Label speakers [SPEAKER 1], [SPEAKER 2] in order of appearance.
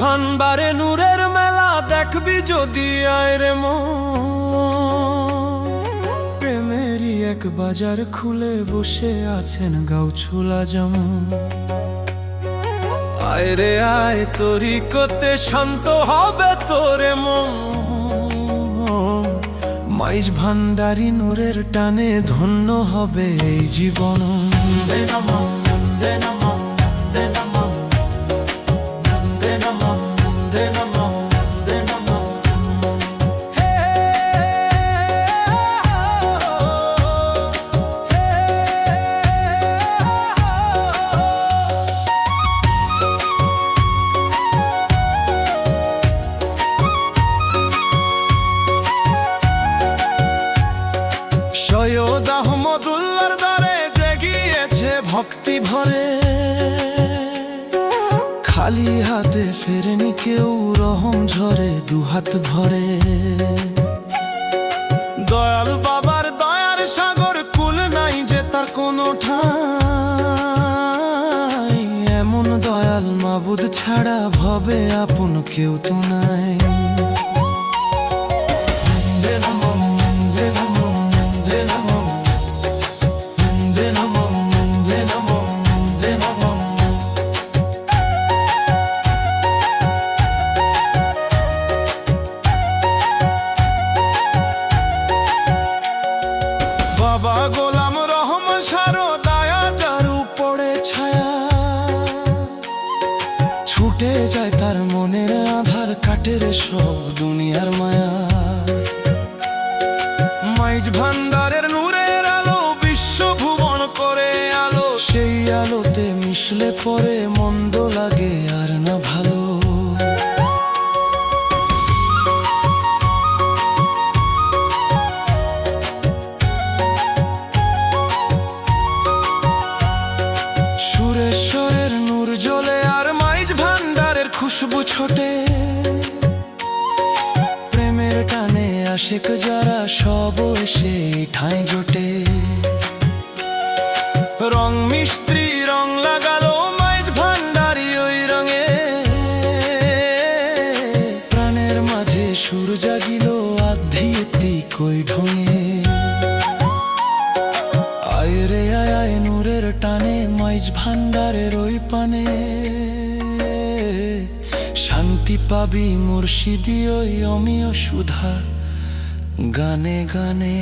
[SPEAKER 1] ভান্ডারে নূরের মেলা দেখবি যদি আয় রে প্রেমেরই এক বাজার খুলে বসে আছেন গাউছুলা যেমন আয় রে আয়, তোরি করতে শান্ত হবে তোরে মো মাইজ ভান্ডারি নূরের টানে ধন্য হবে এই জীবন। ভক্তি ভরে। খালি হাতে ফেরেনি কেউ, রহম ঝরে, দুহাত ভরে। দয়াল বাবার দয়ার সাগর, কুল নাই যে তার কোনো ঠাই। এমন দয়াল মাবুদ ছাড়া ভবে আপন কেউ তো নাই। রহমান দায়া যার উপরে ছায়া। ছুটে যায় তার মনের আধার কাটের সব দুনিয়ার মায়া। মাইজ ভান্ডারের নূরের আলো বিশ্ব ভুবন করে আলো, সেই আলোতে মিশলে পরে মন্দ লাগে খুশবু ছোটে। প্রেমের টানে আশেক যারা সব এসে ঠাঁই জোটে। রং মিস্ত্রি, রং লাগালো মাইজ ভান্ডারি ওই রঙে। প্রাণের মাঝে সুর জাগিল আধ্যাত্মিক ওই ঢঙে। আয় রে, আয় নূরের টানে মাইজ ভান্ডারের ওই পানে। শান্তি পাবি মুর্শিদি ওই অমীয় সুধা গানে গানে।